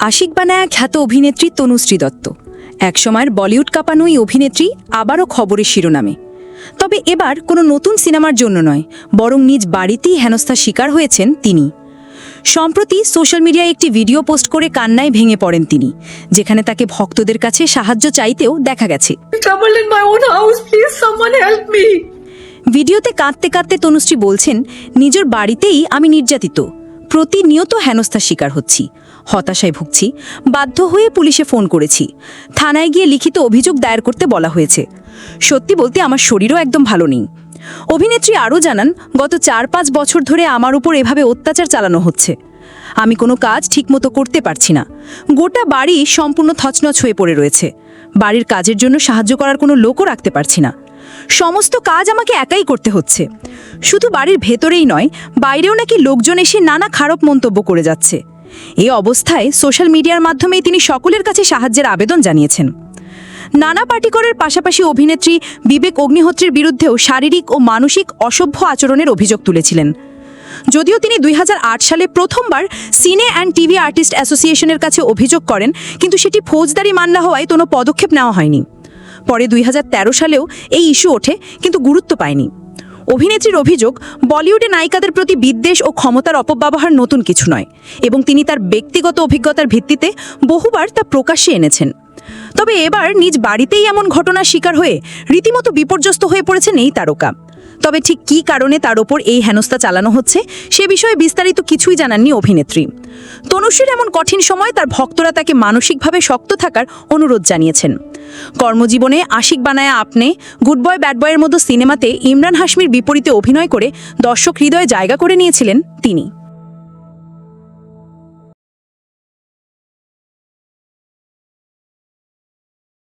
আশিক বানায়া খ্যাত অভিনেত্রী তনুশ্রী দত্ত একসময়ের বলিউড কাঁপানো এই অভিনেত্রী আবারও খবরের শিরোনামে। তবে এবার কোনো নতুন সিনেমার জন্য নয় বরং নিজ বাড়িতেই হেনস্থার শিকার হয়েছেন তিনি। সম্প্রতি সোশ্যাল মিডিয়ায় একটি ভিডিও পোস্ট করে কান্নায় ভেঙে পড়েন তিনি যেখানে তাকে ভক্তদের কাছে সাহায্য চাইতেও দেখা গেছে. ভিডিওতে কাঁদতে কাঁদতে তনুশ্রী বলছেন নিজের বাড়িতেই আমি নির্যাতিত। প্রতিনিয়ত হেনস্থার শিকার হচ্ছি। হতাশায় ভুগছি। বাধ্য হয়ে পুলিশে ফোন করেছি। থানায় গিয়ে লিখিত অভিযোগ দায়ের করতে বলা হয়েছে। সত্যি বলতে আমার শরীরও একদম ভালো নেই। অভিনেত্রী আরও জানান, গত চার পাঁচ বছর ধরে আমার উপর এভাবে অত্যাচার চালানো হচ্ছে। আমি কোনো কাজ ঠিকমতো করতে পারছি না। গোটা বাড়ি সম্পূর্ণ থচনচ হয়ে পড়ে রয়েছে। বাড়ির কাজের জন্য সাহায্য করার কোনো লোকও রাখতে পারছি না। সমস্ত কাজ আমাকে একাই করতে হচ্ছে। শুধু বাড়ির ভেতরেই নয়, বাইরেও নাকি লোকজন এসে নানা খারাপ মন্তব্য করে যাচ্ছে। এ অবস্থায় সোশ্যাল মিডিয়ার মাধ্যমেই তিনি সকলের কাছে সাহায্যের আবেদন জানিয়েছেন। নানা পাটিকরের পাশাপাশি অভিনেত্রী বিবেক অগ্নিহোত্রীর বিরুদ্ধেও শারীরিক ও মানসিক অসভ্য আচরণের অভিযোগ তুলেছিলেন। যদিও তিনি দুই হাজার আট সালে প্রথমবার সিনে অ্যান্ড টিভি আর্টিস্ট অ্যাসোসিয়েশনের কাছে অভিযোগ করেন, কিন্তু সেটি ফৌজদারি মামলা হওয়ায় কোনো পদক্ষেপ নেওয়া হয়নি। পরে দুই হাজার তেরো সালেও এই ইস্যু ওঠে, কিন্তু গুরুত্ব পায়নি। অভিনেত্রীর অভিযোগ, বলিউডে নায়িকাদের প্রতি বিদ্বেষ ও ক্ষমতার অপব্যবহার নতুন কিছু নয় এবং তিনি তার ব্যক্তিগত অভিজ্ঞতার ভিত্তিতে বহুবার তা প্রকাশ্যে এনেছেন। তবে এবার নিজ বাড়িতেই এমন ঘটনার শিকার হয়ে রীতিমতো বিপর্যস্ত হয়ে পড়েছেন এই তারকা। তবে ঠিক কী কারণে তার ওপর এই হেনস্থা চালানো হচ্ছে, সে বিষয়ে বিস্তারিত কিছুই জানাননি অভিনেত্রী। তনুশ্রীর এমন কঠিন সময় তার ভক্তরা তাকে মানসিকভাবে শক্ত থাকার অনুরোধ জানিয়েছেন। কর্মজীবনে আশিক বানায়া আপনে, গুড বয়, ব্যাড বয়ের মতো সিনেমাতে ইমরান হাশমির বিপরীতে অভিনয় করে দর্শক হৃদয়ে জায়গা করে নিয়েছিলেন তিনি।